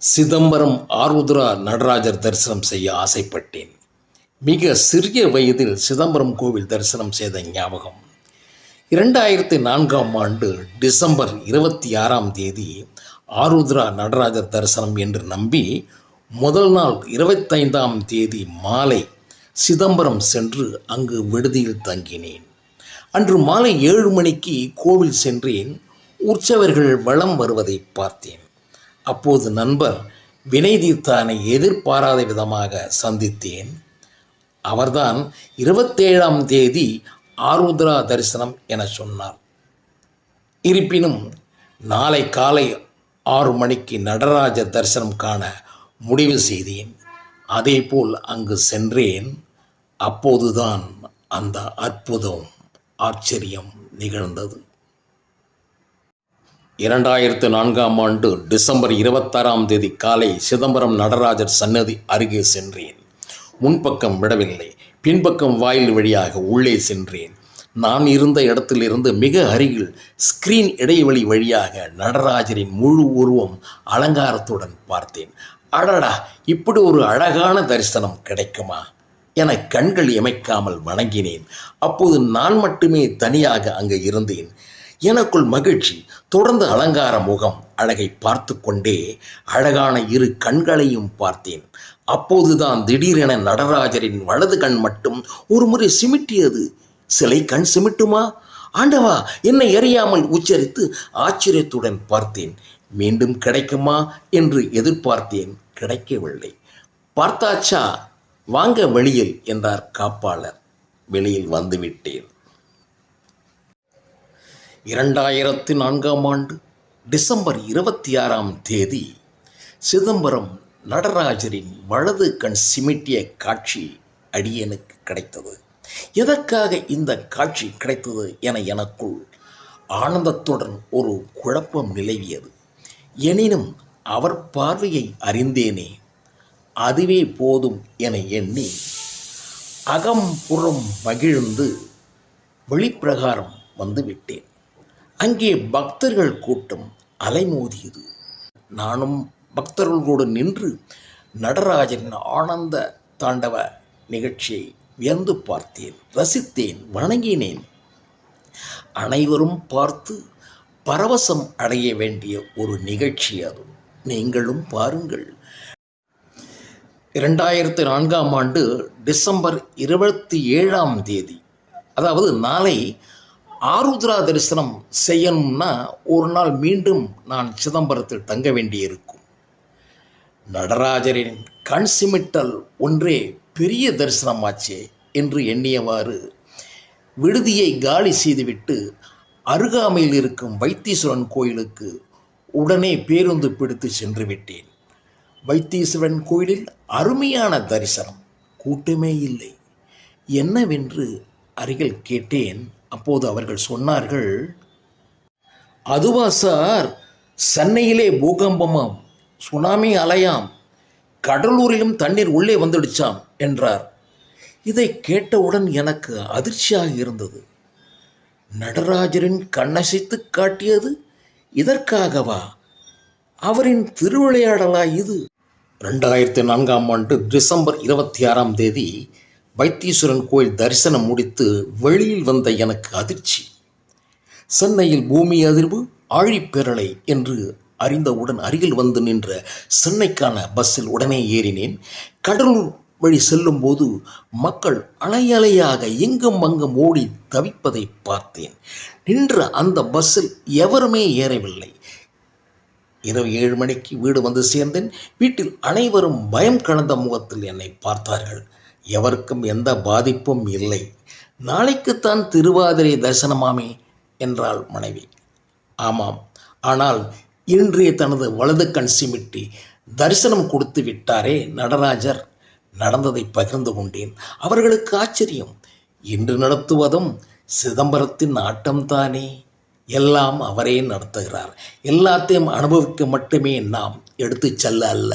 சிதம்பரம் ஆருத்ரா நடராஜர் தரிசனம் செய்ய ஆசைப்பட்டேன். மிக சிறிய வயதில் சிதம்பரம் கோவில் தரிசனம் செய்த ஞாபகம். இரண்டாயிரத்தி நான்காம் ஆண்டு டிசம்பர் இருபத்தி ஆறாம் தேதி ஆருத்ரா நடராஜர் தரிசனம் என்று நம்பி முதல் நாள் இருபத்தைந்தாம் தேதி மாலை சிதம்பரம் சென்று அங்கு விடுதியில் தங்கினேன். அன்று மாலை ஏழு மணிக்கு கோவில் சென்றேன். உற்சவர்கள் வளம் வருவதை பார்த்தேன். அப்போது நண்பர் வினை தீர்த்தானை எதிர்பாராத விதமாக சந்தித்தேன். அவர்தான் இருபத்தேழாம் தேதி ஆருத்ரா தரிசனம் என சொன்னார். இருப்பினும் நாளை காலை ஆறு மணிக்கு நடராஜ தரிசனம் காண முடிவு செய்தேன். அதேபோல் அங்கு சென்றேன். அப்போதுதான் அந்த அற்புதம் ஆச்சரியம் நிகழ்ந்தது. இரண்டாயிரத்து நான்காம் ஆண்டு டிசம்பர் இருபத்தாறாம் தேதி காலை சிதம்பரம் நடராஜர் சன்னதி அருகே சென்றேன். முன்பக்கம் விடவில்லை. பின்பக்கம் வாயில் வழியாக உள்ளே சென்றேன். நான் இருந்த இடத்திலிருந்து மிக அருகில் ஸ்கிரீன் இடைவெளி வழியாக நடராஜரின் முழு உருவம் அலங்காரத்துடன் பார்த்தேன். அடடா! இப்படி ஒரு அழகான தரிசனம் கிடைக்குமா? என கண்கள் இமைக்காமல் வணங்கினேன். அப்போது நான் மட்டுமே தனியாக அங்கு இருந்தேன். எனக்குள் மகிழ்ச்சி தொடர்ந்து அலங்கார முகம் அழகை பார்த்து கொண்டே அழகான இரு கண்களையும் பார்த்தேன். அப்போதுதான் திடீரென நடராஜரின் வலது கண் மட்டும் ஒரு முறை சிமிட்டியது. சிலை கண் சிமிட்டுமா? ஆண்டவா என்னை அறியாமல் உச்சரித்து ஆச்சரியத்துடன் பார்த்தேன். மீண்டும் கிடைக்குமா? என்று எதிர்பார்த்தேன். கிடைக்கவில்லை. பார்த்தாச்சா வாங்க வெளியில் என்றார் காப்பாளர். வெளியில் வந்துவிட்டேன் இரண்டாயிரத்தி நான்காம் ஆண்டு டிசம்பர் இருபத்தி ஆறாம் தேதி சிதம்பரம் நடராஜரின் வலது கண் சிமிட்டிய காட்சி அடியனுக்கு கிடைத்தது. எதற்காக இந்த காட்சி கிடைத்தது என எனக்குள் ஆனந்தத்துடன் ஒரு குழப்பம் நிலவியது. எனினும் அவர் பார்வையை அறிந்தேனே அதுவே போதும் என எண்ணி அகம் புறம் மகிழ்ந்து வெளிப்பிரகாரம் வந்துவிட்டேன் அங்கே பக்தர்கள் கூட்டம் அலைமோதியது. நானும் பக்தர்களோடு நின்று நடராஜன் ஆனந்த தாண்டவ நிகழ்ச்சியை வியந்து பார்த்தேன் ரசித்தேன் வணங்கினேன். அனைவரும் பார்த்து பரவசம் அடைய வேண்டிய ஒரு நிகழ்ச்சி அது. நீங்களும் பாருங்கள். இரண்டாயிரத்தி நான்காம் ஆண்டு டிசம்பர் இருபத்தி ஏழாம் தேதி அதாவது நாளை ஆருத்ரா தரிசனம் செய்யணும்னா ஒரு நாள் மீண்டும் நான் சிதம்பரத்தில் தங்க வேண்டியிருக்கும். நடராஜரின் கண் சிமிட்டல் ஒன்றே பெரிய தரிசனமாச்சே என்று எண்ணியவாறு விடுதியை காலி செய்துவிட்டு அருகாமையில் இருக்கும் வைத்தீஸ்வரன் கோயிலுக்கு உடனே பேருந்து பிடித்து சென்று விட்டேன் வைத்தீஸ்வரன் கோயிலில் அருமையான தரிசனம். கூட்டமே இல்லை. என்னவென்று அருகில் கேட்டேன். அப்போது அவர்கள் சொன்னார்கள் அதுவா சார் சென்னையிலே பூகம்பமாம் சுனாமி அலையாம் கடலூரிலும் தண்ணீர் உள்ளே வந்துடுச்சாம் என்றார். இதை கேட்டவுடன் எனக்கு அதிர்ச்சியாக இருந்தது. நடராஜரின் கண்ணசைத்து காட்டியது இதற்காகவா? அவரின் திருவிளையாடலா இது? ரெண்டாயிரத்தி நான்காம் ஆண்டு டிசம்பர் இருபத்தி ஆறாம் தேதி வைத்தீஸ்வரன் கோயில் தரிசனம் முடித்து வெளியில் வந்த எனக்கு அதிர்ச்சி. சென்னையில் பூமி அதிர்வு ஆழிப்பேரலை என்று அறிந்தவுடன் அருகில் வந்து நின்ற சென்னைக்கான பஸ்ஸில் உடனே ஏறினேன். கடலூர் வழி செல்லும்போது மக்கள் அலையலையாக எங்கும் அங்கும் ஓடி தவிப்பதை பார்த்தேன். நின்ற அந்த பஸ்ஸில் எவருமே ஏறவில்லை. இரவு ஏழு மணிக்கு வீடு வந்து சேர்ந்தேன். வீட்டில் அனைவரும் பயம் கலந்த முகத்தில் என்னை பார்த்தார்கள். எவருக்கும் எந்த பாதிப்பும் இல்லை. நாளைக்குத்தான் திருவாதிரை தரிசனமாமே என்றாள் மனைவி. ஆமாம் ஆனால் இன்றைய தனது வலது கண் சிமிட்டி தரிசனம் கொடுத்து விட்டாரே நடராஜர். நடந்ததை பகிர்ந்து கொண்டேன். அவர்களுக்கு ஆச்சரியம் இன்று நடத்துவதும் சிதம்பரத்தின் ஆட்டம்தானே? எல்லாம் அவரே நடத்துகிறார். எல்லாத்தையும் அனுபவிக்க மட்டுமே நாம் எடுத்துச் செல்ல அல்ல.